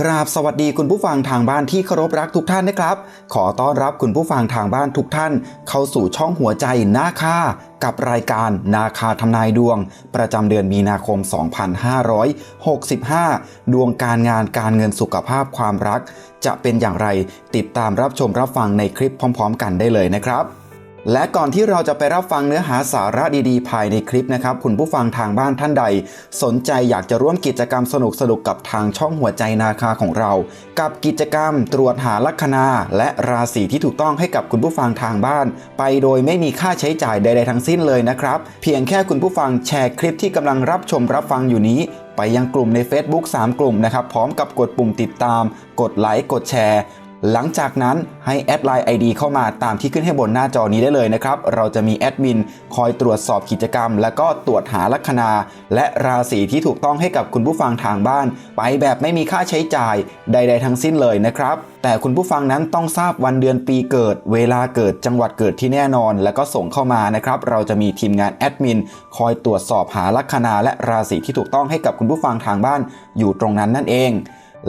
กราบสวัสดีคุณผู้ฟังทางบ้านที่เคารพรักทุกท่านนะครับ ขอต้อนรับคุณผู้ฟังทางบ้านทุกท่าน เข้าสู่ช่องหัวใจนาคากับรายการนาคาทำนายดวง ประจำเดือนมีนาคม 2565 ดวงการงานการเงินสุขภาพความรัก จะเป็นอย่างไรติดตามรับชมรับฟังในคลิปพร้อม ๆ กันได้เลยนะครับ และก่อนที่เราจะไปรับฟังเนื้อหาสาระดีๆ ภายในคลิปนะครับ คุณผู้ฟังทางบ้านท่านใด สนใจอยากจะร่วมกิจกรรมสนุกๆกับทางช่องหัวใจนาคาของเรา กับกิจกรรมตรวจหาลัคนา และราศีที่ถูกต้องให้กับคุณผู้ฟังทางบ้าน ไปโดยไม่มีค่าใช้จ่ายใด ๆ ทั้งสิ้นเลยนะครับ เพียงแค่คุณผู้ฟังแชร์คลิปที่กำลังรับชมรับฟังอยู่นี้ไปยังกลุ่มใน Facebook 3 กลุ่มนะครับ พร้อมกับกดปุ่มติดตาม กดไลค์ กดแชร์ หลังจากนั้นให้แอดไลน์ ID เข้ามาตามที่ขึ้นให้บนหน้าจอนี้ได้เลยนะครับ เราจะมีแอดมินคอยตรวจสอบกิจกรรม และก็ตรวจหาลัคนา และราศีที่ถูกต้องให้กับคุณผู้ฟังทางบ้าน ไปแบบไม่มีค่าใช้จ่ายใด ๆ ทั้งสิ้นเลยนะครับ แต่คุณผู้ฟังนั้นต้องทราบวันเดือนปีเกิด เวลาเกิดจังหวัดเกิดที่แน่นอน แล้วก็ส่งเข้ามานะครับ เราจะมีทีมงานแอดมินคอยตรวจสอบหาลัคนา และราศีที่ถูกต้องให้กับคุณผู้ฟังทางบ้าน อยู่ตรงนั้นนั่นเอง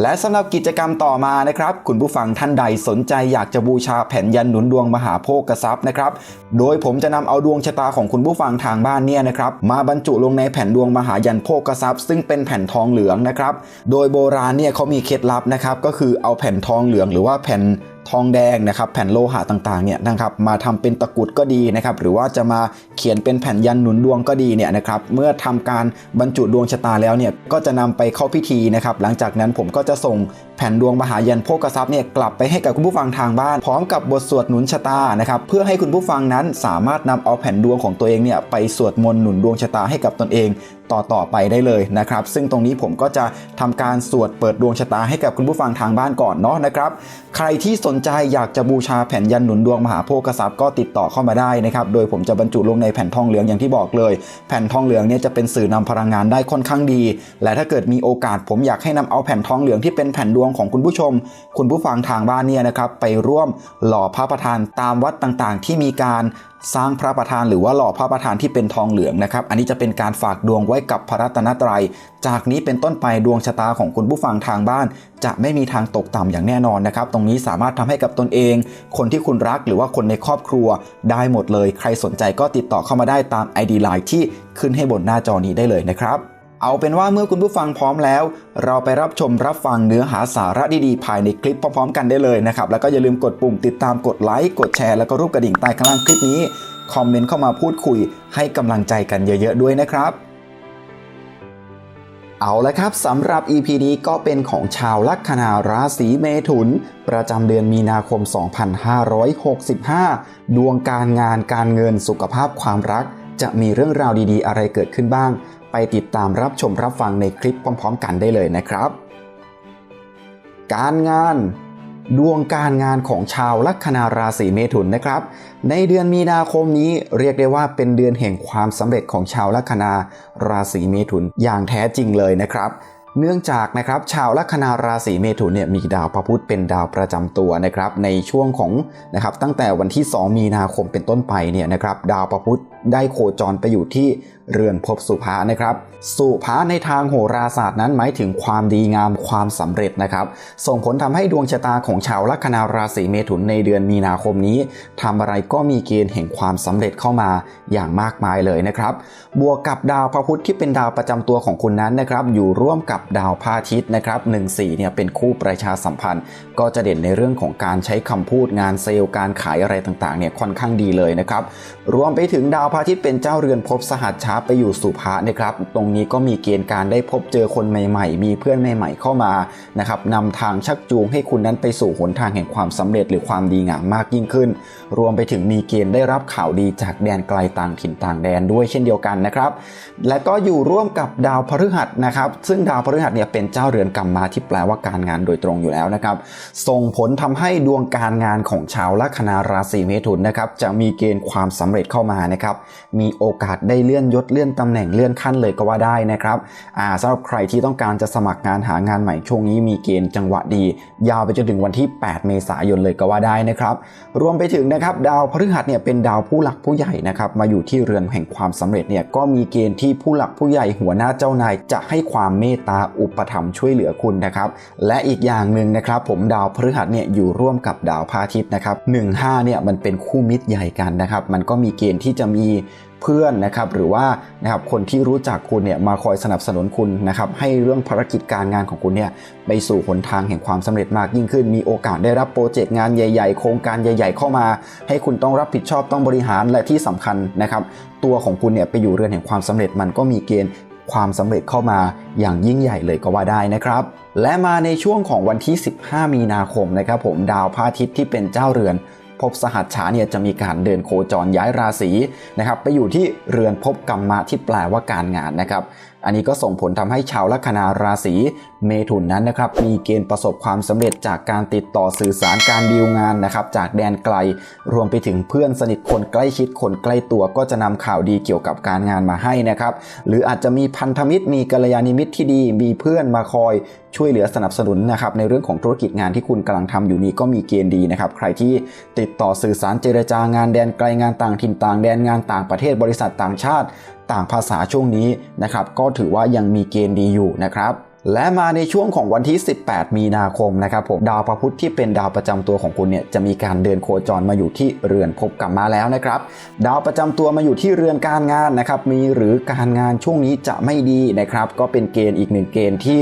และสำหรับกิจกรรมต่อมานะครับ คุณผู้ฟังท่านใดสนใจอยากจะบูชาแผ่นยันหนุนดวงมหาโพกทรัพย์นะครับ โดยผมจะนำเอาดวงชะตาของคุณผู้ฟังทางบ้านเนี่ยนะครับมาบรรจุลงในแผ่นดวงมหายันโพกทรัพย์ ซึ่งเป็นแผ่นทองเหลืองนะครับ โดยโบราณเนี่ยเขามีเคล็ดลับนะครับก็คือเอาแผ่นทองเหลืองหรือว่าแผ่น ทองแดงนะครับแผ่นโลหะต่างๆเนี่ยนะครับมาทำเป็นตะกรุดก็ดีนะครับหรือว่าจะมาเขียนเป็นแผ่นยันหนุนดวงก็ดีเนี่ยนะครับเมื่อทำการบรรจุดวงชะตาแล้วเนี่ยก็จะนำไปเข้าพิธีนะครับหลังจากนั้นผมก็จะส่งแผ่นดวงมหายันโภคทรัพย์เนี่ยกลับไปให้กับคุณผู้ฟังทางบ้าน พร้อมกับบทสวดหนุนชะตานะครับเพื่อให้คุณผู้ฟังนั้นสามารถนำเอาแผ่นดวงของตัวเองเนี่ยไปสวดมนต์หนุนดวงชะตาให้กับตนเองต่อต่อไปได้เลยนะครับ ซึ่งตรงนี้ผมก็จะทำการสวดเปิดดวงชะตาให้กับคุณผู้ฟังทางบ้านก่อนเนาะนะครับ ใครที่สนใจอยากจะบูชาแผ่นยันหนุนดวงมหาโภคทรัพย์ก็ติดต่อเข้ามาได้นะครับ โดยผมจะบรรจุลงในแผ่นทองเหลืองอย่างที่บอกเลย แผ่นทองเหลืองเนี่ยจะเป็นสื่อนำพลังงานได้ค่อนข้างดี และถ้าเกิดมีโอกาสผมอยากให้นำเอาแผ่นทองเหลืองที่เป็นแผ่นดวงของคุณผู้ชม คุณผู้ฟังทางบ้านเนี่ยนะครับไปร่วมหล่อพระประธานตามวัดต่างๆ ที่มีการ สร้างพระประธานหรือว่าหล่อพระประธานที่เป็นทองเหลืองนะครับ อันนี้จะเป็นการฝากดวงไว้กับพระรัตนตรัย จากนี้เป็นต้นไปดวงชะตาของคุณผู้ฟังทางบ้าน จะไม่มีทางตกต่ำอย่างแน่นอนนะครับ ตรงนี้สามารถทำให้กับตนเอง คนที่คุณรักหรือว่าคนในครอบครัวได้หมดเลย ใครสนใจก็ติดต่อเข้ามาได้ตาม ID ไลน์ที่ขึ้นให้บนหน้าจอนี้ได้เลยนะครับ เอาเป็นว่าเมื่อคุณผู้ฟังพร้อมแล้ว เราไปรับชมรับฟังเนื้อหาสาระดีๆ ภายในคลิปพร้อมๆ กันได้เลยนะครับ แล้วก็อย่าลืมกดปุ่มติดตามกดไลค์กดแชร์แล้วก็รูปกระดิ่งใต้ข้างล่างคลิปนี้คอมเมนต์เข้ามาพูดคุยให้กำลังใจกันเยอะๆด้วยนะครับ เอาละครับสำหรับ EP นี้ก็เป็นของชาวลัคนาราศีเมถุน ประจำเดือนมีนาคม 2565 ดวงการงานการเงินสุขภาพความรัก จะมีเรื่องราวดีๆ อะไรเกิดขึ้นบ้าง ไปติดตามรับชมรับฟังในคลิปพร้อม ๆ กันได้เลยนะครับ การงานดวงการงานของชาวลัคนาราศีเมถุนนะครับ ในเดือนมีนาคมนี้เรียกได้ว่าเป็นเดือนแห่งความสำเร็จของชาวลัคนาราศีเมถุนอย่างแท้จริงเลยนะครับ เนื่องจากนะครับชาวลัคนาราศีเมถุนเนี่ยมีดาวพระพุธเป็นดาวประจำตัวนะครับในช่วงของนะครับตั้งแต่วันที่ 2 มีนาคมเป็นต้นไปเนี่ยนะครับดาวพระพุธ ได้โคจรไปอยู่ที่เรือนภพสุภานะครับ สุภาในทางโหราศาสตร์นั้นหมายถึงความดีงามความสำเร็จนะครับ ส่งผลทำให้ดวงชะตาของชาวลัคนาราศีเมถุนในเดือนมีนาคมนี้ทำอะไรก็มีเกณฑ์แห่งความสำเร็จเข้ามาอย่างมากมายเลยนะครับ บวกกับดาวพระพุธที่เป็นดาวประจำตัวของคุณนั้นนะครับ อยู่ร่วมกับดาวพระอาทิตย์นะครับ1 4เนี่ยเป็นคู่ประชาสัมพันธ์ ก็จะเด่นในเรื่องของการใช้คำพูดงานเซลล์การขายอะไรต่างๆเนี่ยค่อนข้างดีเลยนะครับ รวมไปถึงดาวพระอาทิตย์เป็นเจ้าเรือนภพสหัสช้าไปอยู่สุภานะครับ ตรงนี้ก็มีเกณฑ์การได้พบเจอคนใหม่ ๆ มีเพื่อนใหม่ ๆ เข้ามานะครับนำทางชักจูงให้คุณนั้นไปสู่หนทางแห่งความสำเร็จหรือความดีงามมากยิ่งขึ้น รวมไปถึงมีเกณฑ์ได้รับข่าวดีจากแดนไกลต่างถิ่นต่างแดนด้วยเช่นเดียวกันนะครับ และก็อยู่ร่วมกับดาวพฤหัสนะครับ ซึ่งดาวพฤหัสเนี่ยเป็นเจ้าเรือนกรรมมาที่แปลว่าการงานโดยตรงอยู่แล้วนะครับ ส่งผลทำให้ดวงการงานของชาวลัคนาราศีเมถุนนะครับจะมีเกณฑ์ความสำเร็จเข้ามานะครับมีโอกาสได้เลื่อนยศเลื่อนตำแหน่งเลื่อนขั้นเลยก็ว่าได้นะครับอ่าสำหรับใครที่ต้องการจะสมัครงานหางานใหม่ช่วงนี้มีเกณฑ์จังหวะดี ยาวไปจนถึงวันที่ 8 เมษายนเลยก็ว่าได้นะครับรวมไปถึงนะครับดาวพฤหัสเนี่ยเป็นดาวผู้หลักผู้ใหญ่นะครับมาอยู่ที่เรือนแห่งความสำเร็จเนี่ยก็มีเกณฑ์ที่ผู้หลักผู้ใหญ่หัวหน้าเจ้านายจะให้ความเมตตาอุปถัมภ์ช่วยเหลือคุณนะครับและอีกอย่างหนึ่งนะครับผมดาวพฤหัสเนี่ยอยู่ร่วมกับดาวพระอาทิตย์นะครับ1-5เนี่ยมันเป็นคู่มิตรใหญ่กันนะครับมันก็มีเกณฑ์ที่จะมีเพื่อนนะครับหรือว่านะครับคนที่รู้จักคุณเนี่ยมาคอยสนับสนุนคุณนะครับให้เรื่องภารกิจการงานของคุณเนี่ยไปสู่หนทางแห่งความสำเร็จมากยิ่งขึ้น มีโอกาสได้รับโปรเจกต์งานใหญ่ ๆ โครงการใหญ่ ๆ เข้ามา ให้คุณต้องรับผิดชอบต้องบริหารและที่สำคัญนะครับตัวของคุณเนี่ยไปอยู่เรือนแห่งความสำเร็จมันก็มีเกณฑ์ความสำเร็จเข้ามาอย่างยิ่งใหญ่เลยก็ว่าได้นะครับและมาในช่วงของวันที่ 15 มีนาคมนะครับผมดาวพระอาทิตย์ที่เป็นเจ้าเรือน ภพสหัสฉาเนี่ยจะมีการเดินโคจรย้ายราศีนะครับไปอยู่ที่เรือนภพกรรมะที่แปลว่าการงานนะครับ อันนี้ก็ส่งผลทำให้ชาวลัคนาราศีเมถุนนั้นนะครับมีเกณฑ์ประสบความสำเร็จจากการติดต่อสื่อสารการดีลงานนะครับจากแดนไกล รวมไปถึงเพื่อนสนิทคนใกล้ชิดคนใกล้ตัวก็จะนำข่าวดีเกี่ยวกับการงานมาให้นะครับหรืออาจจะมีพันธมิตรมีกัลยาณมิตรที่ดี มีเพื่อนมาคอยช่วยเหลือสนับสนุนนะครับในเรื่องของธุรกิจงานที่คุณกำลังทำอยู่นี้ก็มีเกณฑ์ดีนะครับใครที่ติดต่อสื่อสารเจรจางานแดนไกลงานต่างถิ่นต่างแดนงานต่างประเทศบริษัทต่างชาติ ต่างภาษาช่วงนี้นะครับก็ถือว่ายังมีเกณฑ์ดีอยู่นะครับและมาในช่วงของวันที่ 18 มีนาคมนะครับผมดาวพระพุธที่เป็นดาวประจำตัวของคุณเนี่ยจะมีการเดินโคจรมาอยู่ที่เรือนภพกรรมมาแล้วนะครับ ดาวประจำตัวมาอยู่ที่เรือนการงานนะครับมีหรือการงานช่วงนี้จะไม่ดีนะครับ ก็เป็นเกณฑ์อีกหนึ่งเกณฑ์ที่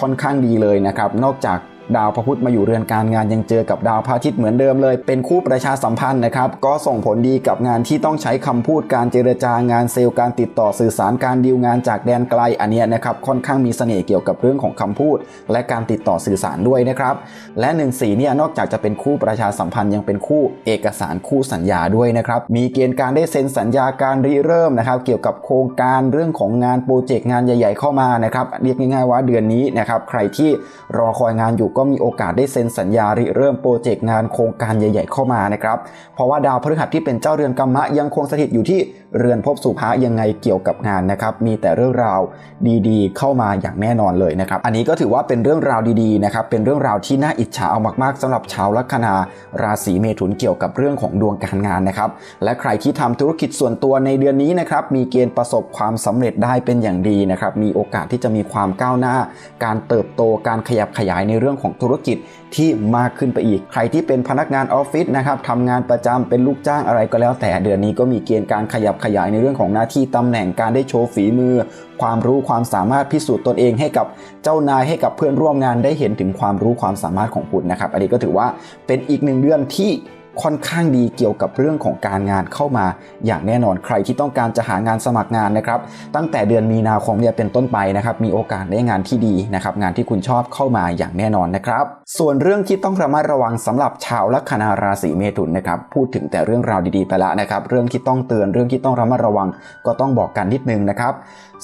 ค่อนข้างดีเลยนะครับ นอกจาก ดาวพระพุธมาอยู่เรือนการงานยังเจอกับดาวพระอาทิตย์เหมือนเดิมเลย เป็นคู่ประชาสัมพันธ์นะครับ ก็ส่งผลดีกับงานที่ต้องใช้คำพูดการเจรจางานเซลล์การติดต่อสื่อสารการดีลงานจากแดนไกลอันนี้นะครับค่อนข้างมีเสน่ห์เกี่ยวกับเรื่องของคำพูด และการติดต่อสื่อสารด้วยนะครับและ1นสีเนี่ยนอกจากจะเป็นคู่ประชาสัมพันธ์ยังเป็นคู่เอกสารคู่สัญญาด้วยนะครับมีเกณฑ์การได้เซ็นสัญญาการริเริ่มนะครับเกี่ยวกับโครงการเรื่องของงานโปรเจกต์งานใหญ่ ๆ เข้ามานะครับเรียกง่ายๆว่าเดือนนี้นะครับใครที่รอคอยงานอยู่ก็มีโอกาสได้เซ็นสัญญาริเริ่มโปรเจกต์งานโครงการใหญ่ ๆ เข้ามานะครับ เพราะว่าดาวพฤหัสที่เป็นเจ้าเรือนกรรมะยังคงสถิตอยู่ที่ เรือนภพสุภะยังไงเกี่ยวกับงานนะครับ มีแต่เรื่องราวดีๆ เข้ามาอย่างแน่นอนเลยนะครับ อันนี้ก็ถือว่าเป็นเรื่องราวดีๆนะครับ เป็นเรื่องราวที่น่าอิจฉาเอามากๆสำหรับชาวลัคนาราศีเมถุนเกี่ยวกับเรื่องของดวงการงานนะครับ และใครที่ทำธุรกิจส่วนตัวในเดือนนี้นะครับ มีเกณฑ์ประสบความสำเร็จได้เป็นอย่างดีนะครับ มีโอกาสที่จะมีความก้าวหน้า การเติบโต การขยับขยายในเรื่องของธุรกิจที่มากขึ้นไปอีก ใครที่เป็นพนักงานออฟฟิศนะครับทำงานประจำเป็นลูกจ้างอะไรก็แล้วแต่เดือนนี้ก็มีเกณฑ์การขยับขยายในเรื่องของหน้าที่ตำแหน่งการได้โชว์ฝีมือ ความรู้ความสามารถพิสูจน์ตนเองให้กับเจ้านายให้กับเพื่อนร่วมงานได้เห็นถึงความรู้ความสามารถของคุณนะครับ อันนี้ก็ถือว่าเป็นอีกหนึ่งเดือนที่ ค่อนข้างดีเกี่ยวกับเรื่องของการงานเข้ามา อย่างแน่นอนใครที่ต้องการจะหางานสมัครงานนะครับ ตั้งแต่เดือนมีนาคมเนี่ยเป็นต้นไปนะครับมีโอกาสได้งานที่ดีนะครับงานที่คุณชอบเข้ามาอย่างแน่นอนนะครับ ส่วนเรื่องที่ต้องระมัดระวังสำหรับชาวลัคนาราศีเมถุนนะครับพูดถึงแต่เรื่องราวดีๆไปแล้วนะครับเรื่องที่ต้องเตือนเรื่องที่ต้องระมัดระวังก็ต้องบอกกันนิดนึงนะครับ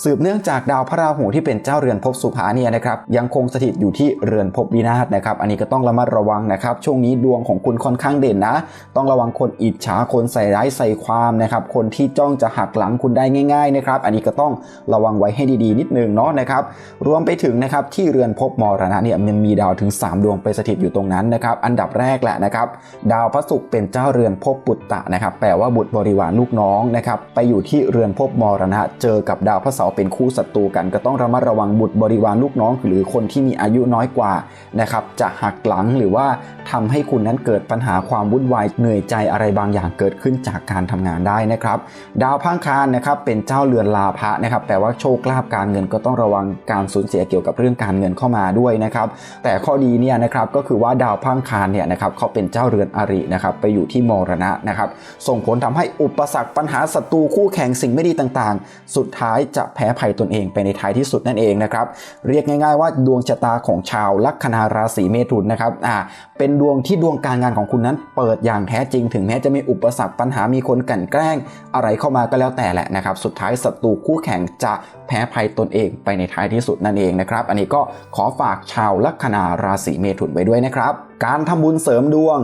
สืบเนื่องจากดาวพระราหูที่เป็นเจ้าเรือนภพสุภาเนี่ยนะครับยังคงสถิตอยู่ที่เรือนภพวินาศนะครับอันนี้ก็ต้องระมัดระวังนะครับช่วงนี้ดวงของคุณค่อนข้างเด่นนะต้องระวังคนอิจฉาคนใส่ร้ายใส่ความนะครับ คนที่จ้องจะหักหลังคุณได้ง่ายๆนะครับ อันนี้ก็ต้องระวังไว้ให้ดีๆ นิดนึงเนาะนะครับ รวมไปถึงนะครับที่เรือนภพมรณะเนี่ยมันมีดาวถึง 3 ดวงไปสถิตอยู่ตรงนั้นนะครับ อันดับแรกแหละนะครับ ดาวพระศุกร์เป็นเจ้าเรือนภพปุตตะนะครับ แปลว่าบุตรบริวารลูกน้องนะครับ ไปอยู่ที่เรือนภพมรณะ เจอกับดาวพระเสาร์เป็นคู่ศัตรูกัน ก็ต้องระมัดระวังบุตรบริวารลูกน้อง หรือคนที่มีอายุน้อยกว่านะครับ จะหักหลังหรือว่าทำให้คุณนั้นเกิดปัญหาความวุ่นวายเหนื่อยใจอะไรบางอย่างเกิดขึ้นจากการทำงานได้นะครับ ดาวพังคารนะครับเป็นเจ้าเรือนลาภะนะครับแปลว่าโชคลาภการเงินก็ต้องระวังการสูญเสียเกี่ยวกับเรื่องการเงินเข้ามาด้วยนะครับ แต่ข้อดีเนี่ยนะครับก็คือว่าดาวพังคารเนี่ยนะครับเขาเป็นเจ้าเรือนอรินะครับไปอยู่ที่มรณะนะครับ ส่งผลทำให้อุปสรรคปัญหาศัตรูคู่แข่งสิ่งไม่ดีต่างๆ สุดท้ายจะแพ้ภัยตนเองไปในท้ายที่สุดนั่นเองนะครับ เรียกง่าย ๆ ว่าดวงชะตาของชาวลัคนาราศีเมถุนนะครับอ่าเป็นดวงที่ดวงการงานของคุณนั้นเปิดอย่างแท้จริง ถึงแม้จะมีอุปสรรคปัญหามีคนกั่นแกล้ง อะไรเข้ามาก็แล้วแต่แหละนะครับ สุดท้ายศัตรูคู่แข่งจะแพ้ภัยตนเองไปในท้ายที่สุดนั่นเองนะครับ อันนี้ก็ขอฝากชาวลัคนาราศีเมถุนไว้ด้วยนะครับ การทำบุญเสริมดวง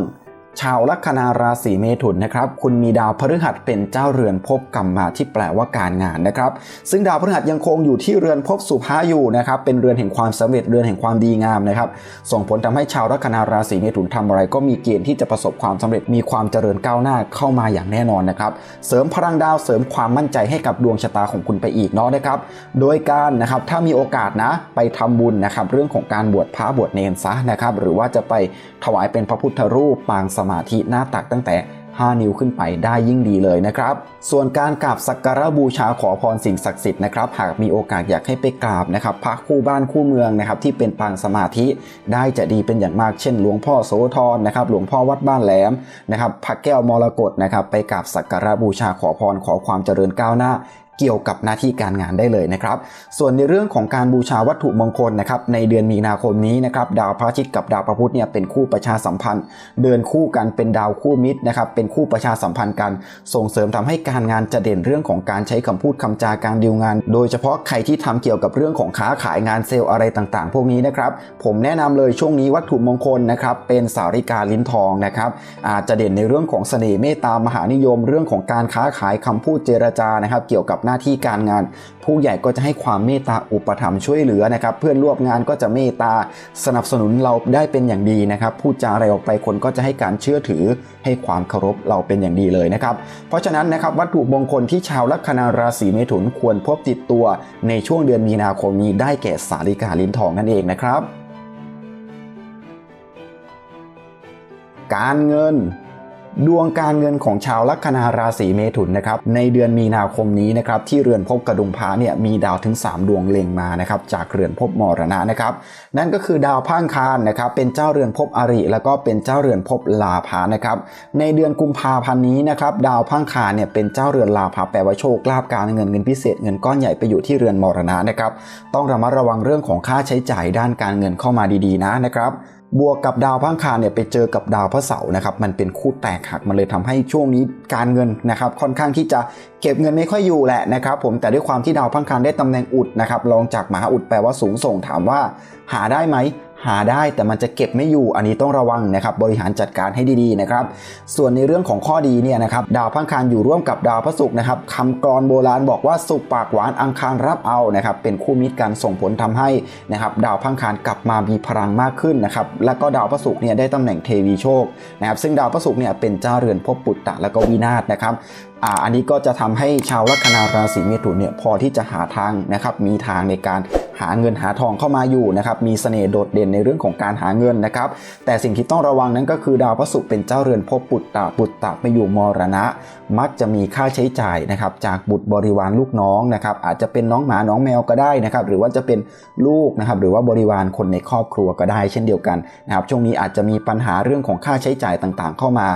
ชาวลัคนาราศีเมถุนนะครับคุณมีดาวพฤหัสเป็นเจ้าเรือนภพกรรมมาที่แปลว่าการงานนะครับ ซึ่งดาวพฤหัสยังคงอยู่ที่เรือนภพสุภาอยู่นะครับเป็นเรือนแห่งความสำเร็จเรือนแห่งความดีงามนะครับส่งผลทำให้ชาวลัคนาราศีเมถุนทำอะไร ก็มีเกณฑ์ที่จะประสบความสำเร็จมีความเจริญก้าวหน้าเข้ามาอย่างแน่นอนนะครับเสริมพลังดาวเสริมความมั่นใจให้กับดวงชะตาของคุณไปอีกเนาะนะครับโดยการนะครับถ้ามีโอกาสนะไปทำบุญนะครับเรื่องของการบวชพระบวชเนรซะนะครับหรือว่าจะไปถวายเป็นพระพุทธรูปปางสมาธิหน้าตักตั้งแต่ 5 นิ้วขึ้นไปได้ยิ่งดีเลยนะครับ ส่วนการกราบสักการะบูชาขอพรสิ่งศักดิ์สิทธิ์นะครับหากมีโอกาสอยากให้ไปกราบนะครับพระคู่บ้านคู่เมืองนะครับที่เป็นปางสมาธิได้จะดีเป็นอย่างมากเช่น หลวงพ่อโสธรนะครับหลวงพ่อวัดบ้านแหลมนะครับพระแก้วมรกตนะครับไปกราบสักการะบูชาขอพรขอความเจริญก้าวหน้า เกี่ยวกับหน้าที่การงานได้เลยนะครับ ส่วนในเรื่องของการบูชาวัตถุมงคลนะครับในเดือนมีนาคมนี้นะครับดาวพระอาทิตย์กับดาวพระพุธเนี่ยเป็นคู่ประชาสัมพันธ์ เดินคู่กันเป็นดาวคู่มิตรนะครับเป็นคู่ประชาสัมพันธ์กัน ส่งเสริมทำให้การงานจะเด่นเรื่องของการใช้คำพูดคำจาการดีลงาน โดยเฉพาะใครที่ทำเกี่ยวกับเรื่องของค้าขายงานเซลล์อะไรต่างๆ พวกนี้นะครับผมแนะนำเลยช่วงนี้วัตถุมงคลนะครับเป็นสาริกาลิ้นทองนะครับอาจจะเด่นในเรื่องของเสน่ห์เมตตามหานิยม เรื่องของการค้าขายคำพูดเจรจานะครับเกี่ยวกับหน้าที่การงาน ผู้ใหญ่ก็จะให้ความเมตตาอุปถัมภ์ช่วยเหลือนะครับ เพื่อนร่วมงานก็จะเมตตาสนับสนุนเราได้เป็นอย่างดีนะครับพูดจาอะไรออกไปคนก็จะให้การเชื่อถือ ให้ความเคารพเราเป็นอย่างดีเลยนะครับ เพราะฉะนั้นนะครับวัตถุมงคลที่ชาวลัคนาราศีเมถุนควรพบติดตัวในช่วงเดือนมีนาคมนี้ได้แก่สาริกาลิ้นทองนั่นเองนะครับ การเงิน ดวงการเงินของชาวลัคนาราศีเมถุนนะครับในเดือนมีนาคมนี้นะครับที่เรือนภพกระดุมพระเนี่ยมีดาวถึง 3 ดวงเล็งมานะครับจากเรือนภพมรณะนะครับนั่นก็คือดาวพังคารนะครับเป็นเจ้าเรือนภพอริ แล้วก็เป็นเจ้าเรือนภพลาภานะครับในเดือนกุมภาพันธ์นี้นะครับดาวพังคารเนี่ยเป็นเจ้าเรือนลาภาแปลว่าโชคลาภการเงินเงินพิเศษเงินก้อนใหญ่ไปอยู่ที่เรือนมรณะนะครับต้องระมัดระวังเรื่องของค่าใช้จ่ายด้านการเงินเข้ามาดีๆนะนะครับ บวกกับดาวพังคารเนี่ยไปเจอกับดาวพระเสาร์นะครับมันเป็นคู่แตกหักมันเลยทำให้ช่วงนี้การเงินนะครับค่อนข้างที่จะเก็บเงินไม่ค่อยอยู่แหละนะครับผมแต่ด้วยความที่ดาวพังคารได้ตำแหน่งอุดนะครับรองจากมหาอุดแปลว่าสูงส่งถามว่าหาได้ไหม หาได้แต่มันจะเก็บไม่อยู่อันนี้ต้องระวังนะครับบริหารจัดการให้ดีๆนะครับส่วนในเรื่องของข้อดีเนี่ยนะครับดาวพังคารอยู่ร่วมกับดาวพระศุกร์นะครับคำกรโบราณบอกว่าสุกปากหวานอังคารรับเอานะครับเป็นคู่มิตรกันส่งผลทำให้นะครับดาวพังคารกลับมามีพลังมากขึ้นนะครับแล้วก็ดาวพระศุกร์เนี่ยได้ตำแหน่งเทวีโชคนะครับซึ่งดาวพระศุกร์เนี่ยเป็นเจ้าเรือนภพปุตตะแล้วก็วินาศนะครับอ่าอันนี้ก็จะทำให้ชาวลัคนาราศีเมถุนเนี่ยพอที่จะหาทางนะครับมีทางในการ หาเงินหาทองเข้ามาอยู่นะครับมีเสน่ห์โดดเด่นในเรื่องของการหาเงินนะครับแต่สิ่งที่ต้องระวังนั้นก็คือดาวพระศุกร์เป็นเจ้าเรือนภพปุตตะปุตตะไปอยู่มรณะ มักจะมีค่าใช้จ่ายนะครับจากบุตรบริวารลูกน้องนะครับอาจจะเป็นน้องหมาน้องแมวก็ได้นะครับหรือว่าจะเป็นลูกนะครับหรือว่าบริวารคนในครอบครัวก็ได้ เช่นเดียวกันนะครับช่วงนี้อาจจะมีปัญหาเรื่องของค่าใช้จ่ายต่างๆ เข้ามา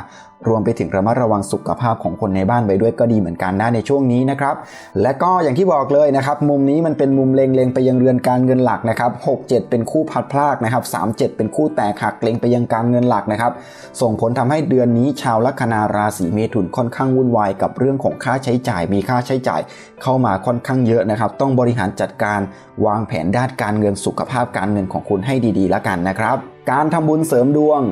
รวมไปถึงระมัดระวังสุขภาพของคนในบ้านไว้ด้วยก็ดีเหมือนกันนะในช่วงนี้นะครับ และก็อย่างที่บอกเลยนะครับ มุมนี้มันเป็นมุมเล็งๆไปยังเรือนการเงินหลักนะครับ6 7 เป็นคู่พัดพลากนะครับ3 7 เป็นคู่แตกหักเล็งไปยังการเงินหลักนะครับ ส่งผลทำให้เดือนนี้ชาวลัคนาราศีเมถุนค่อนข้างวุ่นวายกับเรื่องของค่าใช้จ่าย มีค่าใช้จ่าย เข้ามาค่อนข้างเยอะนะครับ ต้องบริหารจัดการวางแผนด้านการเงินสุขภาพการเงินของคุณให้ดีๆแล้วกันนะครับ การทำบุญเสริมดวง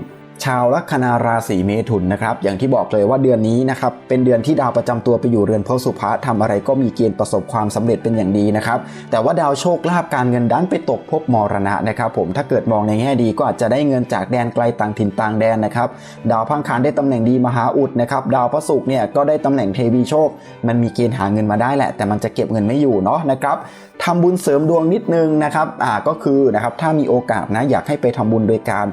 ชาวลัคนาราศีเมถุนนะครับอย่างที่บอกเลยว่าเดือนนี้นะครับเป็นเดือนที่ดาวประจำตัวไปอยู่เรือนพระสุภะทำอะไรก็มีเกณฑ์ประสบความสำเร็จเป็นอย่างดีนะครับแต่ว่าดาวโชคลาภการเงินดันไปตกภพมรณะนะครับผมถ้าเกิดมองในแง่ดีก็อาจจะได้เงินจากแดนไกลต่างถิ่นต่างแดนนะครับดาวพังคารได้ตำแหน่งดีมหาอุดนะครับดาวพระศุกร์เนี่ยก็ได้ตำแหน่งเทวีโชค มันมีเกณฑ์หาเงินมาได้แหละ แต่มันจะเก็บเงินไม่อยู่เนาะนะครับทำบุญเสริมดวงนิดนึงนะครับอ่าก็คือนะครับถ้ามีโอกาสนะอยากให้ไปทำบุญโดยการ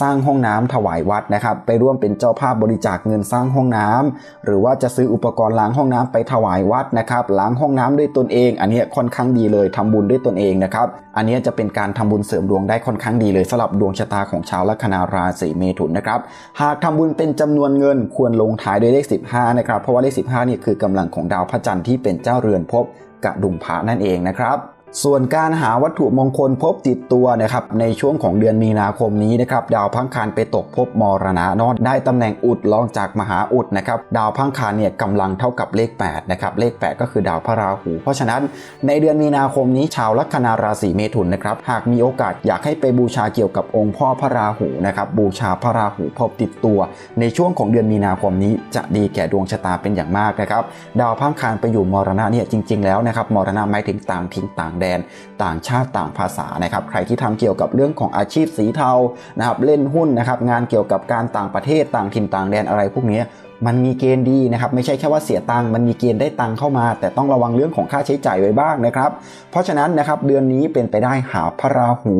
สร้างห้องน้ำถวายวัดนะครับ ไปร่วมเป็นเจ้าภาพบริจาคเงินสร้างห้องน้ำหรือว่าจะซื้ออุปกรณ์ล้างห้องน้ำไปถวายวัดนะครับล้างห้องน้ำด้วยตนเอง อันนี้ค่อนข้างดีเลยทำบุญด้วยตนเองนะครับ อันนี้จะเป็นการทำบุญเสริมดวงได้ค่อนข้างดีเลยสำหรับดวงชะตาของชาวลัคนาราศีเมถุนนะครับหากทำบุญเป็นจำนวนเงินควรลงท้ายด้วยเลข 15นะครับเพราะว่าเลข 15นี่คือกำลังของดาวพระจันทร์ที่เป็นเจ้าเรือนภพกระดุมพระนั่นเองนะครับ ส่วนการหาวัตถุมงคลพบติดตัวนะครับในช่วงของเดือนมีนาคมนี้นะครับดาวพังคารไปตกพบมรณะนอนได้ตำแหน่งอุดรองจากมหาอุดนะครับดาวพังคารเนี่ยกำลังเท่ากับเลข8นะครับเลข 8 ก็คือดาวพระราหู เพราะฉะนั้นในเดือนมีนาคมนี้ชาวลัคนาราศีเมถุนนะครับหากมีโอกาสอยากให้ไปบูชาเกี่ยวกับองค์พ่อพระราหูนะครับบูชาพระราหูพบติดตัว ในช่วงของเดือนมีนาคมนี้จะดีแก่ดวงชะตาเป็นอย่างมากนะครับดาวพังคารไปอยู่มรณะเนี่ยจริง ๆ แล้วนะครับมรณะหมายถึงต่างถิ่นต่างแดน ต่างชาติต่างภาษานะครับใครที่ทำเกี่ยวกับเรื่องของอาชีพสีเทานะครับเล่นหุ้นนะครับงานเกี่ยวกับการต่างประเทศต่างถิ่นต่างแดนอะไรพวกนี้มันมีเกณฑ์ดีนะครับไม่ใช่แค่ว่าเสียตังค์มันมีเกณฑ์ได้ตังค์เข้ามา แต่ต้องระวังเรื่องของค่าใช้จ่ายไว้บ้างนะครับเพราะฉะนั้นนะครับเดือนนี้เป็นไปได้หาพระราหู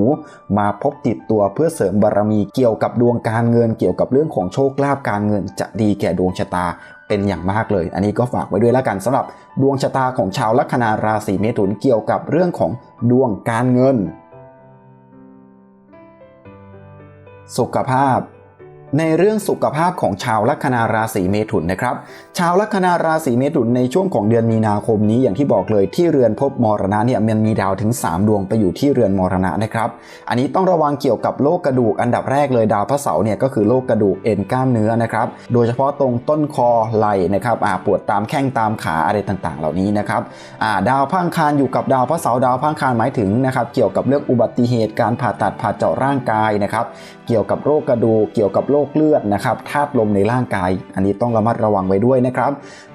มาพบติดตัวเพื่อเสริมบารมีเกี่ยวกับดวงการเงิน เกี่ยวกับเรื่องของโชคลาภการเงินจะดีแก่ดวงชะตา เป็นอย่างมากเลย อันนี้ก็ฝากไว้ด้วยแล้วกันสำหรับดวงชะตาของชาวลัคนาราศีเมถุนเกี่ยวกับเรื่องของดวงการเงิน สุขภาพ ในเรื่องสุขภาพของชาวลัคนาราศีเมถุนนะครับ ชาวลัคนาราศีเมถุนในช่วงของเดือนมีนาคมนี้อย่างที่บอกเลยที่เรือนพบมรณะเนี่ยมันมีดาวถึง 3 ดวงไปอยู่ที่เรือนมรณะนะครับ อันนี้ต้องระวังเกี่ยวกับโรคกระดูกอันดับแรกเลยดาวพระเสาร์เนี่ยก็คือโรคกระดูกเอ็นกล้ามเนื้อนะครับ โดยเฉพาะตรงต้นคอไหล่นะครับอ่าปวดตามแข้งตามขาอะไรต่างๆ เหล่านี้นะครับอ่าดาวพังคารอยู่กับดาวพระเสาร์ดาวพังคารหมายถึงนะครับเกี่ยวกับเรื่องอุบัติเหตุการผ่าตัดผ่าเจาะร่างกายนะครับเกี่ยวกับโรคกระดูกเกี่ยวกับโรคเลือดนะครับธาตุลมในร่างกาย อันนี้ต้องระมัดระวังไว้ด้วยนะครับ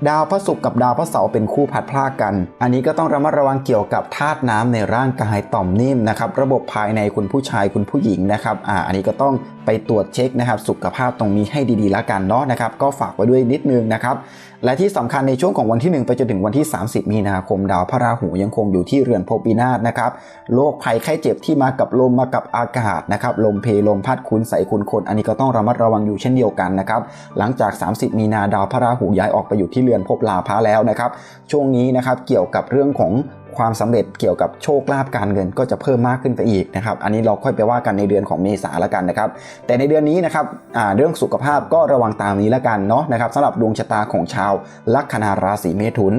ดาวพระศุกร์กับดาวพระเสาร์เป็นคู่ผัดพลากกัน อันนี้ก็ต้องระมัดระวังเกี่ยวกับธาตุน้ำในร่างกายต่อมนิ่มนะครับ ระบบภายในคุณผู้ชายคุณผู้หญิงนะครับอ่าอันนี้ก็ต้องไปตรวจเช็คนะครับ สุขภาพตรงนี้ให้ดีๆแล้วกันเนาะนะครับ ก็ฝากไว้ด้วยนิดนึงนะครับ และที่สำคัญในช่วงของวันที่ 1 ไปจนถึงวันที่ 30 มีนาคมดาวพระราหูยังคงอยู่ที่เรือนภพบินาศนะครับโรคภัยไข้เจ็บที่มากับลมมากับอากาศนะครับลมเพลมพัดคุณใส่คุณคน อันนี้ก็ต้องระมัดระวังอยู่เช่นเดียวกันนะครับหลังจาก 30 มีนาดาวพระราหูย้ายออกไปอยู่ที่เรือนภพลาภะแล้วนะครับช่วงนี้นะครับเกี่ยวกับเรื่องของ ความสำเร็จเกี่ยวกับโชคลาภการเงินก็จะเพิ่มมากขึ้นไปอีกนะครับอันนี้เราค่อยไปว่ากันในเดือนของเมษาละกันนะครับแต่ในเดือนนี้นะครับเรื่องสุขภาพก็ระวังตามนี้ละกันเนาะนะครับสำหรับดวงชะตาของชาวลัคนาราศีเมถุน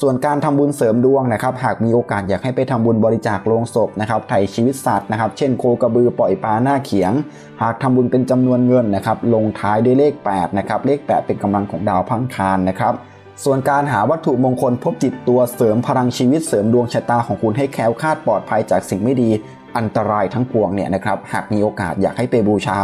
ส่วนการทำบุญเสริมดวงนะครับหากมีโอกาสอยากให้ไปทำบุญบริจาคโลงศพนะครับไถ่ชีวิตสัตว์นะครับเช่นโคกระบือปล่อยปลาหน้าเขียง หากทำบุญเป็นจำนวนเงินนะครับลงท้ายด้วยเลข8นะครับเลข 8 เป็นกำลังของดาวพังคารนะครับ ส่วนการหาวัตถุมงคลพบจิตตัวเสริมพลังชีวิตเสริมดวงชะตาของคุณให้แคล้วคลาดปลอดภัยจากสิ่งไม่ดีอันตรายทั้งปวงเนี่ยนะครับหากมีโอกาสอยากให้ไปบูชา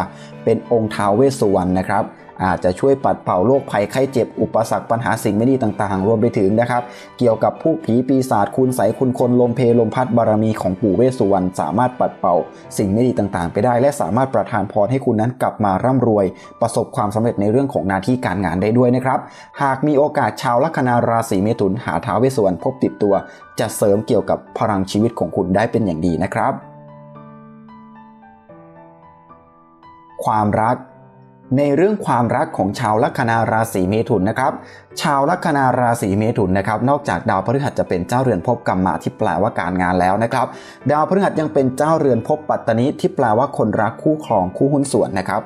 เป็นองค์ท้าวเวสสุวรรณนะครับ อาจจะช่วยปัดเป่าโรคภัยไข้เจ็บอุปสรรคปัญหาสิ่งไม่ดีต่างๆ รวมไปถึงนะครับ เกี่ยวกับผู้ผีปีศาจคุณใสคุณคนลมเพลมพัดบารมีของปู่เวสสุวรรณสามารถปัดเป่า สิ่งไม่ดีต่างๆ ไปได้ และสามารถประทานพรให้คุณนั้นกลับมาร่ำรวย ประสบความสำเร็จในเรื่องของหน้าที่การงานได้ด้วยนะครับ หากมีโอกาสชาวลัคนาราศีเมถุนหาท้าวเวสสุวรรณพบติดตัว จะเสริมเกี่ยวกับพลังชีวิตของคุณได้เป็นอย่างดีนะครับ ความรัก ในเรื่องความรักของชาวลัคนาราศีเมถุนนะครับ ชาวลัคนาราศีเมถุนนะครับ นอกจากดาวพฤหัสจะเป็นเจ้าเรือนภพกรรมะที่แปลว่าการงานแล้วนะครับ ดาวพฤหัสยังเป็นเจ้าเรือนภพปัตตนิที่แปลว่าคนรักคู่ครองคู่หุ้นส่วนนะครับ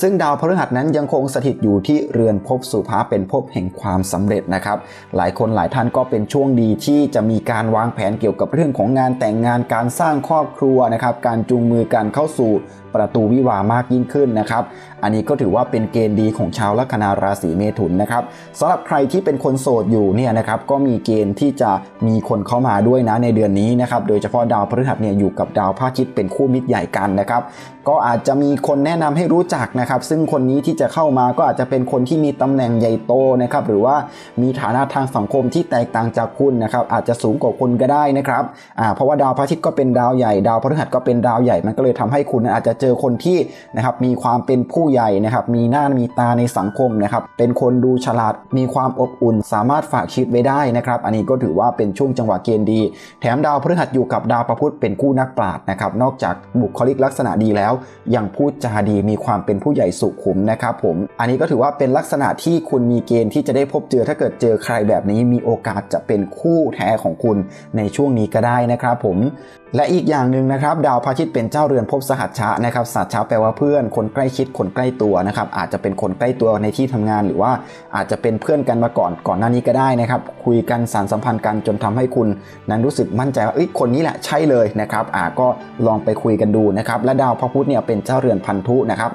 ซึ่งดาวพฤหัสนั้นยังคงสถิตอยู่ที่เรือนภพสุภาเป็นภพแห่งความสำเร็จนะครับ หลายคนหลายท่านก็เป็นช่วงดีที่จะมีการวางแผนเกี่ยวกับเรื่องของงานแต่งงานการสร้างครอบครัวนะครับ การจูงมือการเข้าสู่ ประตูวิวามากยิ่งขึ้นนะครับ อันนี้ก็ถือว่าเป็นเกณฑ์ดีของชาวลัคนาราศีเมถุนนะครับสำหรับใครที่เป็นคนโสดอยู่เนี่ยนะครับก็มีเกณฑ์ที่จะมีคนเข้ามาด้วยนะในเดือนนี้นะครับโดยเฉพาะดาวพฤหัสเนี่ยอยู่กับดาวพระอาทิตย์เป็นคู่มิตรใหญ่กันนะครับก็อาจจะมีคนแนะนำให้รู้จักนะครับ ซึ่งคนนี้ที่จะเข้ามาก็อาจจะเป็นคนที่มีตำแหน่งใหญ่โตนะครับหรือว่ามีฐานะทางสังคมที่แตกต่างจากคุณนะครับอาจจะสูงกว่าคุณก็ได้นะครับอ่าเพราะว่าดาวพระอาทิตย์ก็เป็นดาวใหญ่ ดาวพฤหัสก็เป็นดาวใหญ่มันก็เลยทำให้คุณอาจจะเจอคนที่นะครับมีความเป็นผู้ใหญ่นะครับมีหน้ามีตาในสังคมนะครับเป็นคนดูฉลาดมีความอบอุ่น สามารถฝากชีวิตไว้ได้นะครับ อันนี้ก็ถือว่าเป็นช่วงจังหวะเกณฑ์ดี แถมดาวพฤหัสอยู่กับดาวพระพุธเป็นคู่นักปราชญ์นะครับนอกจากบุคลิกลักษณะดีแล้ว ยังพูดจาดีมีความเป็นผู้ใหญ่สุขุมนะครับผมอันนี้ก็ถือว่าเป็นลักษณะที่คุณมีเกณฑ์ที่จะได้พบเจอถ้าเกิดเจอใครแบบนี้มีโอกาสจะเป็นคู่แท้ของคุณในช่วงนี้ก็ได้นะครับผมและอีกอย่างหนึ่งนะครับ ดาวพระอาทิตย์เป็นเจ้าเรือนภพสหัชชะนะครับสัตว์เช้าแปลว่าเพื่อนคนใกล้ชิดคนใกล้ตัวนะครับอาจจะเป็นคนใกล้ตัวในที่ทำงาน หรือว่าอาจจะเป็นเพื่อนกันมาก่อนก่อนหน้านี้ก็ได้นะครับคุยกันสารสัมพันธ์กันจนทำให้คุณ นั้นรู้สึกมั่นใจว่าเอ้ยคนนี้แหละใช่เลยนะครับอ่าก็ลองไปคุยกันดูนะครับและดาวพระพุธเนี่ยเป็นเจ้าเรือนพันธุนะครับ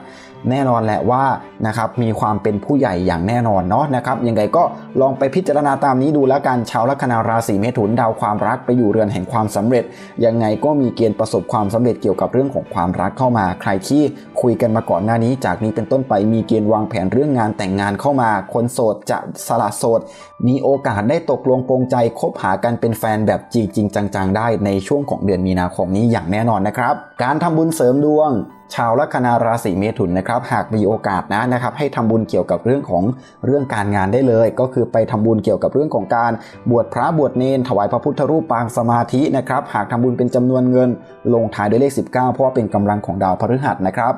แน่นอนแหละว่านะครับมีความเป็นผู้ใหญ่อย่างแน่นอนเนาะนะครับยังไงก็ลองไปพิจารณาตามนี้ดูแล้วกันชาวลัคนาราศีเมถุนดาวความรักไปอยู่เรือนแห่งความสำเร็จ ยังไงก็มีเกณฑ์ประสบความสำเร็จเกี่ยวกับเรื่องของความรักเข้ามา ใครที่คุยกันมาก่อนหน้านี้จากนี้เป็นต้นไปมีเกณฑ์วางแผนเรื่องงานแต่งงานเข้ามา คนโสดจะสละโสด มีโอกาสได้ตกลงปรงใจคบหากันเป็นแฟนแบบจริงจริงจังๆ ได้ในช่วงของเดือนมีนาคมนี้อย่างแน่นอนนะครับ การทำบุญเสริมดวง ชาวลัคนาราศีเมถุนนะครับหากมีโอกาสนะนะครับให้ทำบุญเกี่ยวกับเรื่องของเรื่องการงานได้เลย ก็คือไปทำบุญเกี่ยวกับเรื่องของการบวชพระบวชเนนถวายพระพุทธรูปปางสมาธินะครับหากทำบุญเป็นจำนวนเงินลงท้ายด้วยเลข 19 เพราะว่าเป็นกำลังของดาวพฤหัสนะครับ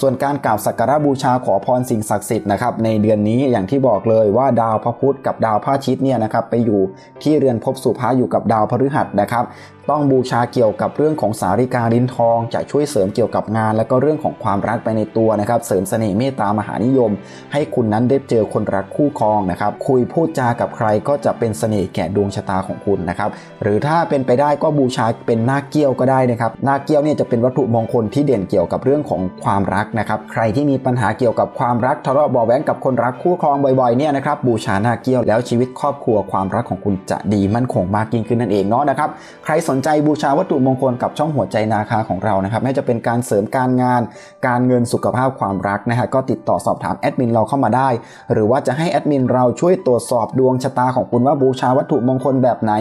ส่วนการกราบสักการะบูชาขอพรสิ่งศักดิ์สิทธิ์นะครับในเดือนนี้อย่างที่บอกเลยว่าดาวพระพุธกับดาวพระอาทิตย์เนี่ยนะครับไปอยู่ที่เรือนภพสุภาอยู่กับดาวพฤหัสนะครับ ต้องบูชาเกี่ยวกับเรื่องของสาริกาลิ้นทอง จะช่วยเสริมเกี่ยวกับงาน และก็เรื่องของความรักไปในตัวนะครับ เสริมเสน่ห์เมตตามหานิยม ให้คุณนั้นได้เจอคนรักคู่ครองนะครับ คุยพูดจากับใครก็จะเป็นเสน่ห์แก่ดวงชะตาของคุณนะครับ หรือถ้าเป็นไปได้ก็บูชาเป็นนาเกี้ยวก็ได้นะครับนาเกี้ยวเนี่ยจะเป็นวัตถุมงคลที่เด่นเกี่ยวกับเรื่องของความรักนะครับ ใครที่มีปัญหาเกี่ยวกับความรักทะเลาะเบาะแว้งกับคนรักคู่ครองบ่อยๆเนี่ยนะครับบูชานาเกี้ยวแล้วชีวิตครอบครัวความรักของคุณจะดีมั่นคงมากยิ่งขึ้นนั่นเองเนาะนะครับ ใครสนใจบูชาวัตถุมงคลกับช่องหัวใจนาคาของเรานะครับไม่จะเป็นการเสริมการงาน การเงินสุขภาพความรักนะฮะก็ติดต่อสอบถามแอดมินเราเข้ามาได้ หรือว่าจะให้แอดมินเราช่วยตรวจสอบดวงชะตาของคุณว่าบูชาวัตถุมงคลแบบไหน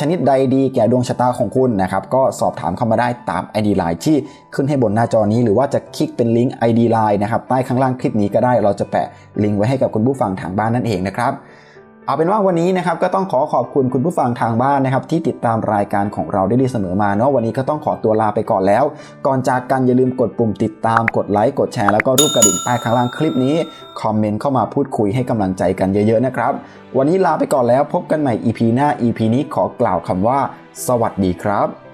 ชนิดใดดีแก่ดวงชะตาของคุณนะครับก็สอบถามเข้ามาได้ตาม ID Line ที่ขึ้นให้บนหน้าจอนี้ หรือว่าจะคลิกเป็นลิงก์ ID Line นะครับใต้ข้างล่างคลิปนี้ก็ได้เราจะแปะลิงก์ไว้ให้กับคุณผู้ฟังทางบ้านนั่นเองนะครับ เอาเป็นว่าวันนี้นะครับก็ต้องขอขอบคุณคุณผู้ฟังทางบ้านนะครับที่ติดตามรายการของเราได้ดีเสมอมาเนาะวันนี้ก็ต้องขอตัวลาไปก่อนแล้ว ก่อนจากกันอย่าลืมกดปุ่มติดตามกดไลค์กดแชร์แล้วก็รูปกระดิ่งใต้ข้างล่างคลิปนี้คอมเมนต์เข้ามาพูดคุยให้กำลังใจกันเยอะๆนะครับ วันนี้ลาไปก่อนแล้วพบกันใหม่ EP หน้า EP นี้ขอกล่าวคำว่า สวัสดีครับ